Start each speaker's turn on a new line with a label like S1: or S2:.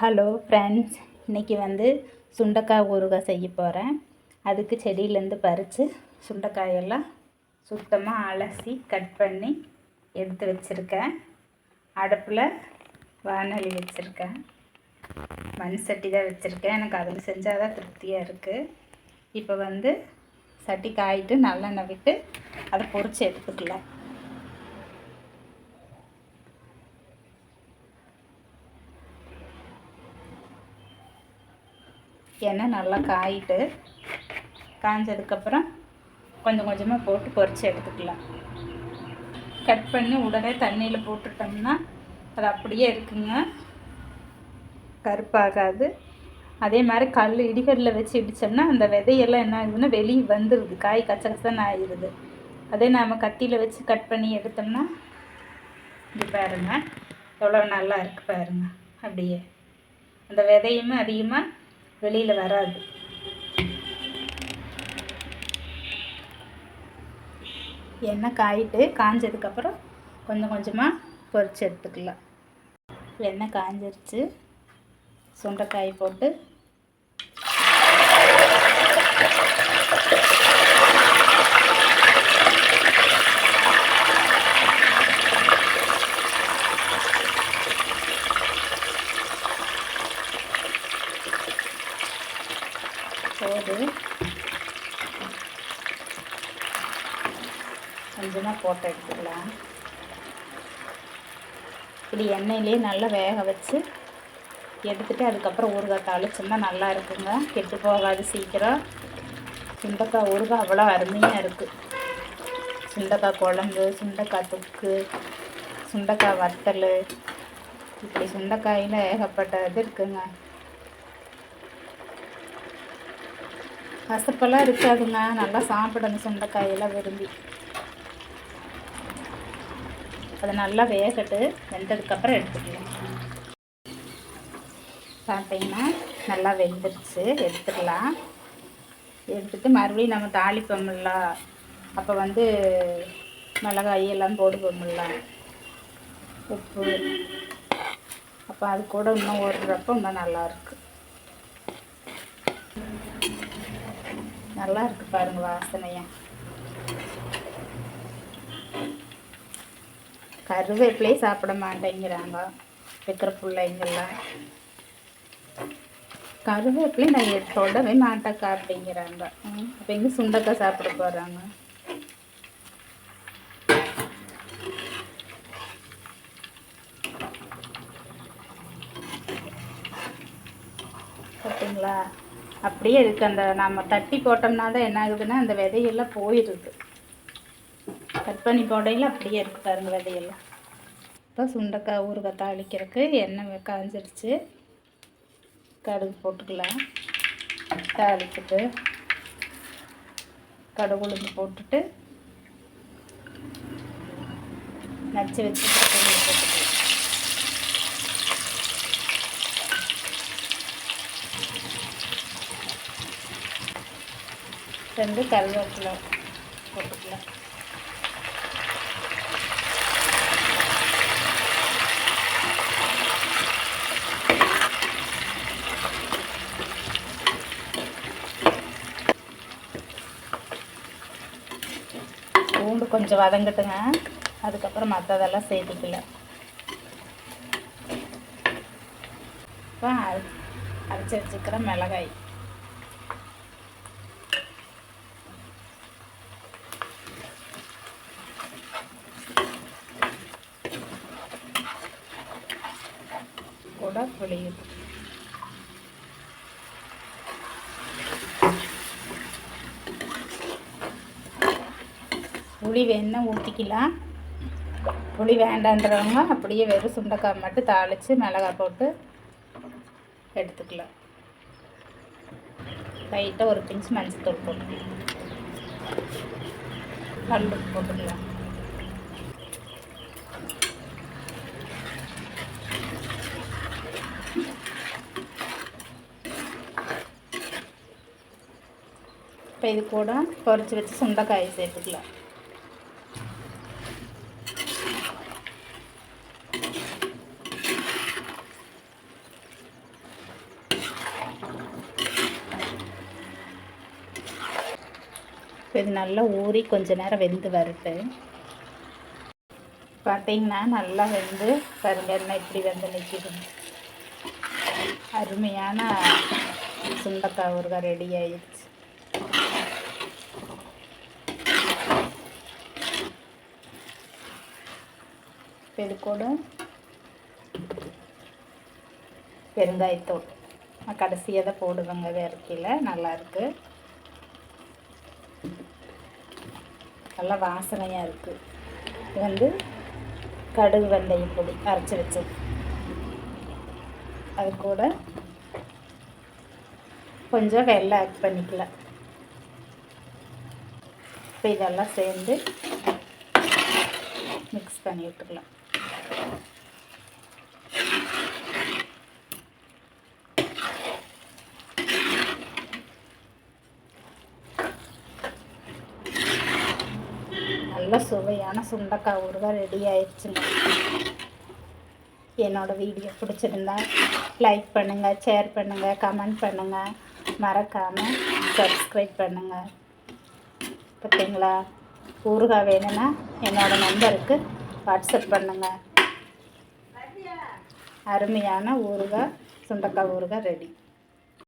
S1: Hello friends இன்றைக்கி வந்து சுண்டக்காய் ஊறுகாய் செய்ய போகிறேன் அதுக்கு செடியிலேருந்து பறித்து சுண்டைக்காயெல்லாம் சுத்தமாக அலசி கட் பண்ணி எடுத்து வச்சுருக்கேன். அடுப்பில் வானொலி வச்சுருக்கேன். மண் சட்டி தான் வச்சுருக்கேன். எனக்கு அதில் செஞ்சால் தான் திருப்தியாக இருக்குது இப்போ வந்து சட்டி காயிட்டு நல்லெண்ணெய் விட்டு அதை பொறிச்சு எடுத்துக்கலாம். எண்ணெய் நல்லா காயிட்டு காஞ்சதுக்கப்புறம் கொஞ்சம் கொஞ்சமாக போட்டு பொறிச்சு எடுத்துக்கலாம். கட் பண்ணி உடனே தண்ணியில் போட்டுட்டோம்னா அது அப்படியே இருக்குங்க. கருப்பாகாது. அதே மாதிரி கல் இடிகல்லில் வச்சு இடித்தோம்னா அந்த விதையெல்லாம் என்ன ஆகுதுன்னா வெளியே வந்துடுது காய் கச்சகசன்னு ஆயிடுது அதே நாம் கத்தியில் வச்சு கட் பண்ணி எடுத்தோம்னா இது பாருங்க எவ்வளோ நல்லா இருக்குது பாருங்க. அப்படியே. அந்த விதையுமே அதிகமாக வெளியில் வராது. எண்ணெய் காயிட்டு காஞ்சதுக்கப்புறம் கொஞ்சம் கொஞ்சமாக பொறிச்சு எடுத்துக்கலாம். எண்ணெய் காஞ்சிருச்சு. சுண்டைக்காய் போட்டு கொஞ்சமாக போட்டு எடுத்துக்கலாம். இப்படி எண்ணெயிலே நல்லா வேக வச்சு எடுத்துகிட்டு அதுக்கப்புறம் ஊறுகாய் தாளிச்சோம்னா நல்லா இருக்குங்க. கெட்டு போகாது சீக்கிரம். சுண்டக்காய் ஊறுகாய் அவ்வளோ அருமையாக இருக்குது சுண்டக்காய் குழம்பு சுண்டக்காய் தொக்கு சுண்டக்காய் வத்தல் இப்படி சுண்டைக்காயில் ஏகப்பட்ட இது இருக்குங்க. கசப்பெல்லாம் இருக்காதுங்க. நல்லா சாப்பிடுங்க சுண்டைக்காயெல்லாம் விரும்பி. அது நல்லா வேகட்டு வெந்ததுக்கப்புறம் எடுத்துக்கலாம். பார்த்தீங்கன்னா நல்லா வெந்துருச்சு. எடுத்துக்கலாம். எடுத்துட்டு மறுபடியும் நம்ம தாளிப்போம்ல. அப்போ வந்து மிளகாய் எல்லாம் போடுவோம்ல. உப்பு. அப்போ அது கூட இன்னும் ஓடுறப்போ இன்னும் நல்லாயிருக்கு நல்லா இருக்கு பாருங்கள் வாசனையா. கருவேப்பிலையே சாப்பிட மாட்டேங்கிறாங்க. வைக்கிற பிள்ளைங்கள்லாம். கருவேப்பிலை நான் தொடவே மாட்டேக்கா அப்படிங்கிறாங்க. அப்போ எங்கே சுண்டக்காய் சாப்பிட போகிறாங்க பார்த்தீங்களா அப்படியே இருக்குது அந்த நம்ம தட்டி போட்டோம்னா தான் என்ன ஆகுதுன்னா அந்த விதையெல்லாம் போயிடுது கட் பண்ணி போடையில் அப்படியே இருக்குது பாருங்க விதையெல்லாம். இப்போ சுண்டைக்காய் ஊறுகாய் தாளிக்கிறதுக்கு எண்ணெய் காஞ்சிருச்சு கடுகு போட்டுக்கலாம். தாளிச்சுட்டு கடுகு உளுந்து போட்டுட்டு நச்சு வச்சு போட்டுக்கலாம். ரெண்டு கருவேப்பிலை போட்டுக்கலாம். பூண்டு கொஞ்சம் வதங்கட்டுங்க. அதுக்கப்புறம் மற்றதெல்லாம் சேர்த்துக்கல. இப்போ அரைச்சி வச்சுக்கிற மிளகாய். கூட புளியுது. புளி வேணுன்னா ஊற்றிக்கலாம் புளி வேண்டான்றவங்க அப்படியே வெறும் சுண்டைக்காய் மட்டும் தாளித்து மிளகாய் போட்டு எடுத்துக்கலாம். லைட்டாக ஒரு பிஞ்சு மஞ்சள் தூள் போட்டுக்கலாம். கல் போட்டுக்கலாம். இப்போ இது கூட பொரிச்சு வச்சு சுண்டைக்காயை சேர்த்துக்கலாம். இது நல்லா ஊறி கொஞ்ச நேரம் வெந்து வரட்டு பார்த்தீங்கன்னா நல்லா வெந்து பாருங்க இப்படி வெந்து நிற்கிது அருமையான சுண்டக்காய் ஊறுகாய் ரெடி ஆயிடுச்சு. இப்ப இது கூட பெருங்காயத்தூள் நான் கடைசியாக தான் போடுவேங்க வேர்க்கையில் நல்லாயிருக்கு நல்லா வாசனையாக இருக்குது இது வந்து கடுகு வெந்தயம் பொடி அரைச்சி வச்சது அது கூட கொஞ்சம் வெள்ளை ஆட் பண்ணிக்கலாம் இப்போ இதெல்லாம் சேர்ந்து மிக்ஸ் பண்ணி விட்டுக்கலாம். நல்ல சுவையான சுண்டக்காய் ஊறுகாய் ரெடி ஆயிடுச்சுங்க. என்னோட வீடியோ பிடிச்சிருந்தா லைக் பண்ணுங்கள் ஷேர் பண்ணுங்கள் கமெண்ட் பண்ணுங்கள் மறக்காமல் சப்ஸ்கிரைப் பண்ணுங்கள் பார்த்தீங்களா ஊறுகாய் வேணும்னா என்னோட நம்பருக்கு வாட்ஸ்அப் பண்ணுங்கள் அருமையான ஊறுகாய் சுண்டக்காய் ஊறுகாய் ரெடி